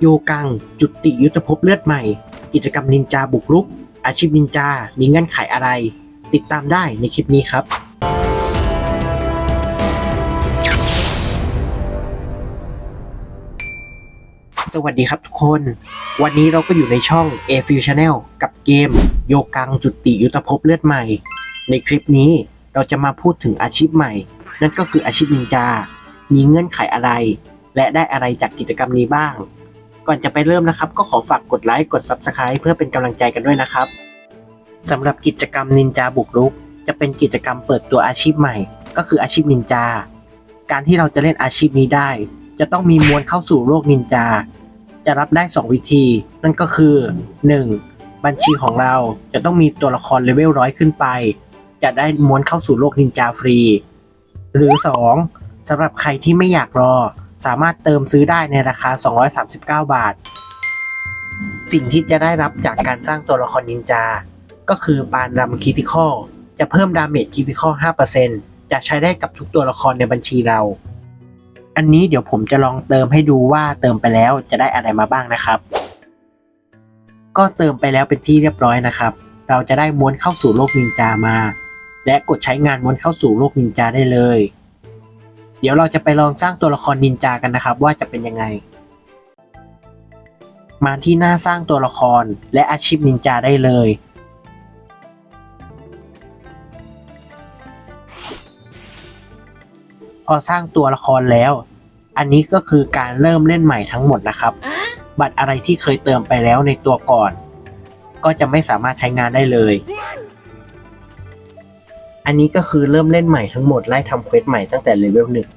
โยกัง จุติยุทธภพเลือดใหม่ กิจกรรมนินจาบุกรุก อาชีพนินจา มีเงื่อนไขอะไร ติดตามได้ในคลิปนี้ครับสวัสดีครับทุกคน วันนี้เราก็อยู่ในช่อง A f u Channel กับเกม โยกังจุติยุทธภพเลือดใหม่ ในคลิปนี้เราจะมาพูดถึงอาชีพใหม่ นั่นก็คืออาชีพนินจา มีเงื่อนไขอะไร และได้อะไรจากกิจกรรมนี้บ้าง ก่อนจะไปเริ่มนะครับ ก็ขอฝากกดไลค์กด Subscribe เพื่อเป็นกำลังใจกันด้วยนะครับสำหรับกิจกรรมนินจาบุกรุก จะเป็นกิจกรรมเปิดตัวอาชีพใหม่ ก็คืออาชีพนินจา การที่เราจะเล่นอาชีพนี้ได้ จะต้องมีมวลเข้าสู่โลกนินจา จะรับได้ 2 วิธี นั่นก็คือ 1. บัญชีของเราจะต้องมีตัวละครเลเวลร้อยขึ้นไป จะได้ม้วนเข้าสู่โลกนินจาฟรี หรือ 2. สำหรับใครที่ไม่อยากรอ สามารถเติมซื้อได้ในราคา 239 บาท สิ่งที่จะได้รับจากการสร้างตัวละครนินจา ก็คือปานรำคิติคอลจะเพิ่มดาเมจคิติคอล5%จะใช้ได้กับทุกตัวละครในบัญชีเรา อันนี้เดี๋ยวผมจะลองเติมให้ดูว่าเติมไปแล้วจะได้อะไรมาบ้างนะครับ ก็เติมไปแล้วเป็นที่เรียบร้อยนะครับ เราจะได้ม้วนเข้าสู่โลกนินจามา และกดใช้งานม้วนเข้าสู่โลกนินจาได้เลย เดี๋ยวเราจะไปลองสร้างตัวละครนินจากันนะครับ ว่าจะเป็นยังไง มาที่หน้าสร้างตัวละครและอาชีพนินจาได้เลย พอสร้างตัวละครแล้ว อันนี้ก็คือการเริ่มเล่นใหม่ทั้งหมดนะครับ บัตรอะไรที่เคยเติมไปแล้วในตัวก่อน ก็จะไม่สามารถใช้งานได้เลย อันนี้ก็คือเริ่มเล่นใหม่ทั้งหมดไล่ทำเควสใหม่ตั้งแต่เลเวลหนึ่ง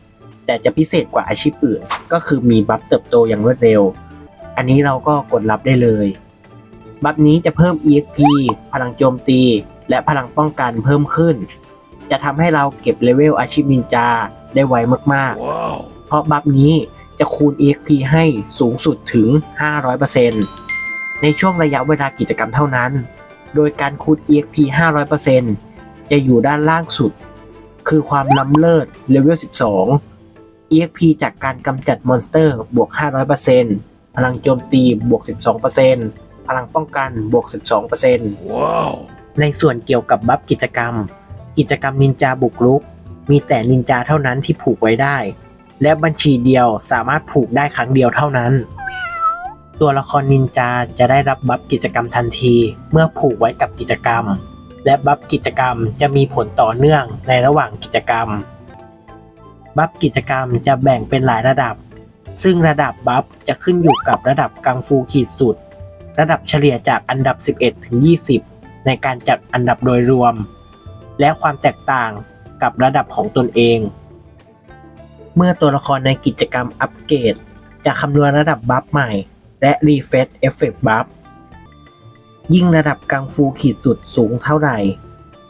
แต่จะพิเศษกว่าอาชีพอื่น ก็คือมีบัฟเติบโตอย่างรวดเร็ว อันนี้เราก็กดรับได้เลย บัฟนี้จะเพิ่ม EXP พลังโจมตี และพลังป้องกันเพิ่มขึ้น จะทำให้เราเก็บเลเวลอาชีพนินจาได้ไวมากๆเพราะบัฟนี้จะคูณ EXP ให้สูงสุดถึง 500%ในช่วงระยะเวลากิจกรรมเท่านั้น โดยการคูณ EXP 500% จะอยู่ด้านล่างสุด คือความล้ำเลิศเลเวล 12 EXP จากการกำจัดมอนสเตอร์บวก 500%พลังโจมตีบวก 12%พลังป้องกันบวก 12%ในส่วนเกี่ยวกับบัฟกิจกรรม กิจกรรมนินจาบุกรุก มีแต่นินจาเท่านั้นที่ผูกไว้ได้ และบัญชีเดียวสามารถผูกได้ครั้งเดียวเท่านั้น ตัวละครนินจาจะได้รับบัฟกิจกรรมทันทีเมื่อผูกไว้กับกิจกรรม และบัฟกิจกรรมจะมีผลต่อเนื่องในระหว่างกิจกรรม บัฟกิจกรรมจะแบ่งเป็นหลายระดับ ซึ่งระดับบัฟจะขึ้นอยู่กับระดับกังฟูขีดสุด ระดับเฉลี่ยจากอันดับ 11 ถึง 20 ในการจัดอันดับโดยรวม และความแตกต่างกับระดับของตนเอง เมื่อตัวละครในกิจกรรมอัปเกรดจะคำนวณระดับบัฟใหม่ และรีเฟซเอฟเฟกต์บัฟ ยิ่งระดับกังฟูขีดสุดสูงเท่าไหร่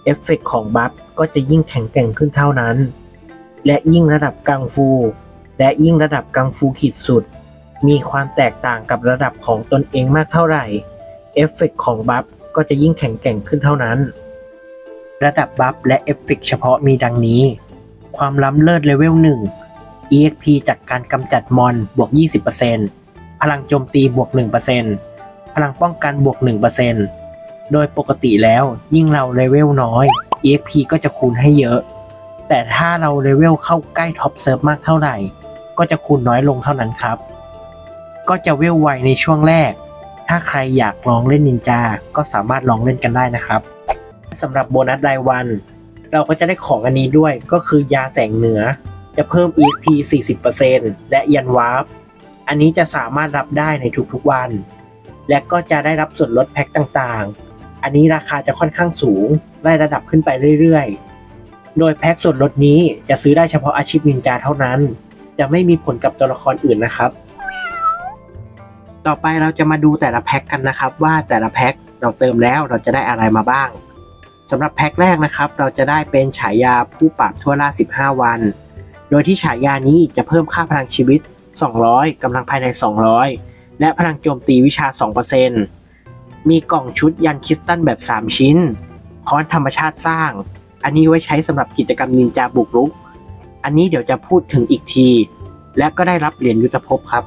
เอฟเฟกต์ของบัฟก็จะยิ่งแข็งแกร่งขึ้นเท่านั้น และยิ่งระดับกังฟู และยิ่งระดับกังฟูขีดสุด มีความแตกต่างกับระดับของตนเองมากเท่าไหร่เอฟเฟกต์ของบัฟก็จะยิ่งแข็งแกร่งขึ้นเท่านั้น ระดับบัฟและเอฟเฟกต์เฉพาะมีดังนี้ ความล้ำเลิศเลเวล 1 EXP จากการกำจัดมอนบวก 20%พลังโจมตีบวก 1% พลังป้องกันบวก 1%โดยปกติแล้วยิ่งเราเลเวลน้อย EXP ก็จะคูณให้เยอะ แต่ถ้าเราเลเวลเข้าใกล้ท็อปเซิร์ฟมากเท่าไหร่ ก็จะคูณน้อยลงเท่านั้นครับ ก็จะเวลไวในช่วงแรก ถ้าใครอยากลองเล่นนินจา ก็สามารถลองเล่นกันได้นะครับสำหรับโบนัสรายวัน เราก็จะได้ของอันนี้ด้วยก็คือยาแสงเหนือ จะเพิ่ม EXP 40%และยันวาร์ปอันนี้จะสามารถรับได้ในทุกๆวัน และก็จะได้รับส่วนลดแพ็คต่างๆ อันนี้ราคาจะค่อนข้างสูงไล่ระดับขึ้นไปเรื่อยๆ โดยแพ็คส่วนลดนี้จะซื้อได้เฉพาะอาชีพนินจาเท่านั้น จะไม่มีผลกับตัวละครอื่นนะครับ ต่อไปเราจะมาดูแต่ละแพ็คกันนะครับ ว่าแต่ละแพ็คเราเติมแล้วเราจะได้อะไรมาบ้างสำหรับแพ็คแรกนะครับ เราจะได้เป็นฉายาผู้ปราบทั่วล่า 15 วัน โดยที่ฉายานี้จะเพิ่มค่าพลังชีวิต 200กำลังภายใน 200 และพลังโจมตีวิชา 2%มีกล่องชุดยันคริสตัลแบบ 3 ชิ้น ค้อนธรรมชาติสร้าง อันนี้ไว้ใช้สำหรับกิจกรรมนินจาบุกรุก อันนี้เดี๋ยวจะพูดถึงอีกที และก็ได้รับเหรียญยุทธภพครับ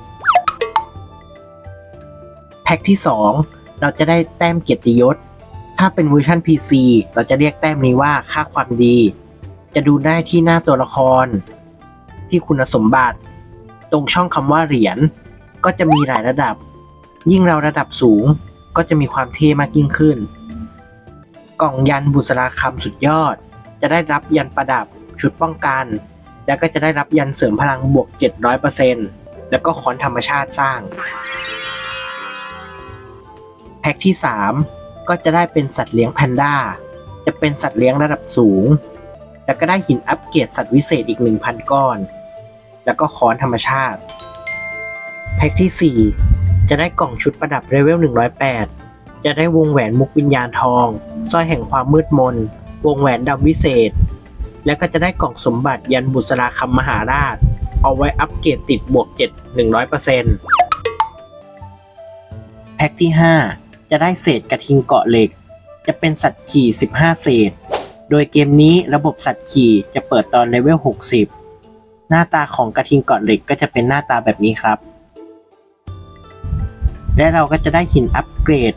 แพ็คที่ 2 เราจะได้แต้มเกียรติยศ ถ้าเป็นเวอร์ชัน PC เราจะเรียกแต้มนี้ว่าค่าความดี จะดูได้ที่หน้าตัวละคร ที่คุณสมบัติ ตรงช่องคำว่าเหรียญ ก็จะมีหลายระดับ ยิ่งเราระดับสูงก็จะมีความเท่มากยิ่งขึ้น กล่องยันบุษราคำสุดยอด จะได้รับยันประดับชุดป้องกัน แล้วก็จะได้รับยันเสริมพลังบวก 700%แล้วก็คอนธรรมชาติสร้าง แพ็คที่ 3 ก็จะได้เป็นสัตว์เลี้ยงแพนด้า จะเป็นสัตว์เลี้ยงระดับสูง แล้วก็ได้หินอัปเกรดสัตว์วิเศษอีก 1,000 ก้อน แล้วก็คอนธรรมชาติ แพ็คที่ 4 จะได้กล่องชุดประดับเลเวล 108 จะได้วงแหวนมุกวิญญาณทองสร้อยแห่งความมืดมน วงแหวนดำวิเศษ แล้วก็จะได้กล่องสมบัติยันบุษราคำมหาราช เอาไว้อัปเกรดติดบวก 7 100%แพ็คที่ 5 จะได้เศษกระทิงเกาะเหล็ก จะเป็นสัตว์ขี่ 15 เศษ โดยเกมนี้ระบบสัตว์ขี่จะเปิดตอนเลเวล 60 หน้าตาของกระทิงเกาะเหล็กก็จะเป็นหน้าตาแบบนี้ครับ และเราก็จะได้หินอัปเกรด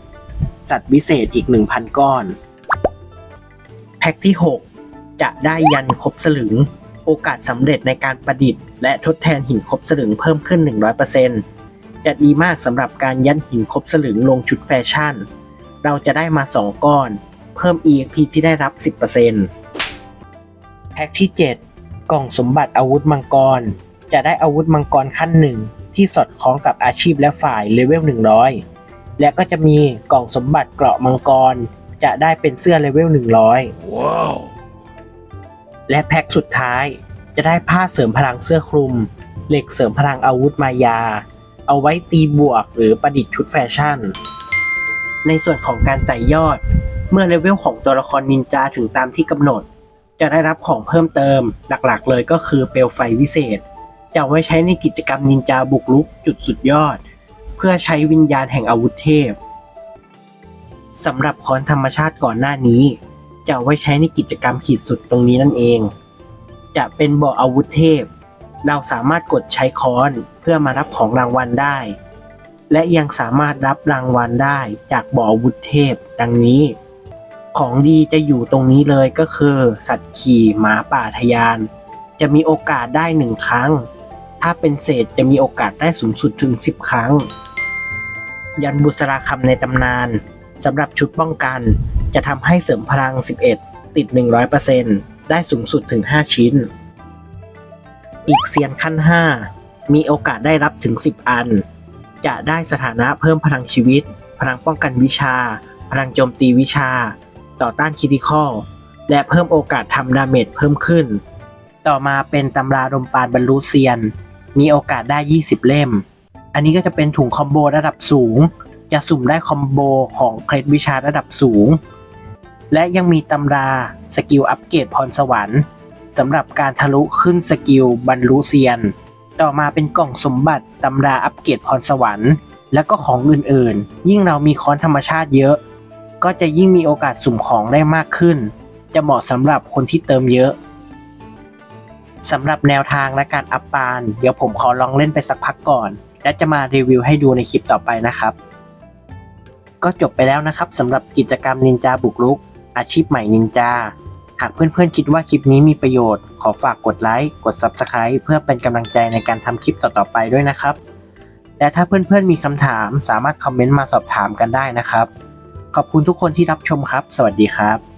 สัตว์วิเศษอีก 1,000 ก้อน แพ็คที่ 6 จะได้ยันครบสลึง โอกาสสำเร็จในการประดิษฐ์และทดแทนหินครบสลึงเพิ่มขึ้น 100%จะดีมากสำหรับการยันหินครบสลึงลงชุดแฟชั่น เราจะได้มา 2 ก้อน เพิ่ม EXP ที่ได้รับ 10%แพ็คที่ 7 กล่องสมบัติอาวุธมังกร จะได้อาวุธมังกรขั้นหนึ่งที่สอดคล้องกับอาชีพและฝ่ายเลเวล 100 และก็จะมีกล่องสมบัติเกราะมังกร จะได้เป็นเสื้อเลเวล 100 Wow. และแพ็คสุดท้ายจะได้ผ้าเสริมพลังเสื้อคลุม เหล็กเสริมพลังอาวุธมายา เอาไว้ตีบวกหรือประดิษฐ์ชุดแฟชั่น ในส่วนของการไต่ยอด เมื่อเลเวลของตัวละครนินจาถึงตามที่กำหนด จะได้รับของเพิ่มเติมหลักๆ เลยก็คือเปลวไฟวิเศษ จะไว้ใช้ในกิจกรรมนินจาบุกรุกจุดสุดยอด เพื่อใช้วิญญาณแห่งอาวุธเทพสำหรับคอนธรรมชาติก่อนหน้านี้ จะไว้ใช้ในกิจกรรมขีดสุดตรงนี้นั่นเอง จะเป็นบ่ออาวุธเทพ เราสามารถกดใช้ค้อนเพื่อมารับของรางวัลได้ และยังสามารถรับรางวัลได้จากบ่ออาวุธเทพ ดังนี้ ของดีจะอยู่ตรงนี้เลยก็คือ สัตว์ขี่หมาป่าทะยาน จะมีโอกาสได้หนึ่งครั้ง ถ้าเป็นเศษจะมีโอกาสได้สูงสุดถึง 10 ครั้ง ยันบุษราคำในตำนานสำหรับชุดป้องกัน จะทำให้เสริมพลัง 11 ติด 100%ได้สูงสุดถึง 5 ชิ้น อีกเซียนขั้น 5 มีโอกาสได้รับถึง 10 อัน จะได้สถานะเพิ่มพลังชีวิต พลังป้องกันวิชา พลังโจมตีวิชา ต่อต้านคิติคอลและเพิ่มโอกาสทำดาเมจเพิ่มขึ้น ต่อมาเป็นตำราลมปานบรรลุเซียน มีโอกาสได้ 20 เล่ม อันนี้ก็จะเป็นถุงคอมโบระดับสูง จะสุ่มได้คอมโบของเคล็ดวิชาระดับสูง และยังมีตำราสกิลอัปเกรดพรสวรรค์สำหรับการทะลุขึ้นสกิลบรรลุเซียน ต่อมาเป็นกล่องสมบัติตำราอัปเกรดพรสวรรค์ แล้วก็ของอื่นๆ ยิ่งเรามีค้อนธรรมชาติเยอะ ก็จะยิ่งมีโอกาสสุ่มของได้มากขึ้น จะเหมาะสำหรับคนที่เติมเยอะ สำหรับแนวทางและการอัปปาน เดี๋ยวผมขอลองเล่นไปสักพักก่อน และจะมารีวิวให้ดูในคลิปต่อไปนะครับ ก็จบไปแล้วนะครับสำหรับกิจกรรมนินจาบุกรุก อาชีพใหม่นินจา หากเพื่อนๆคิดว่าคลิปนี้มีประโยชน์ ขอฝากกดไลค์กด Subscribe เพื่อเป็นกำลังใจในการทำคลิปต่อๆไปด้วยนะครับ และถ้าเพื่อนๆมีคำถามสามารถคอมเมนต์มาสอบถามกันได้นะครับ ขอบคุณทุกคนที่รับชมครับ สวัสดีครับ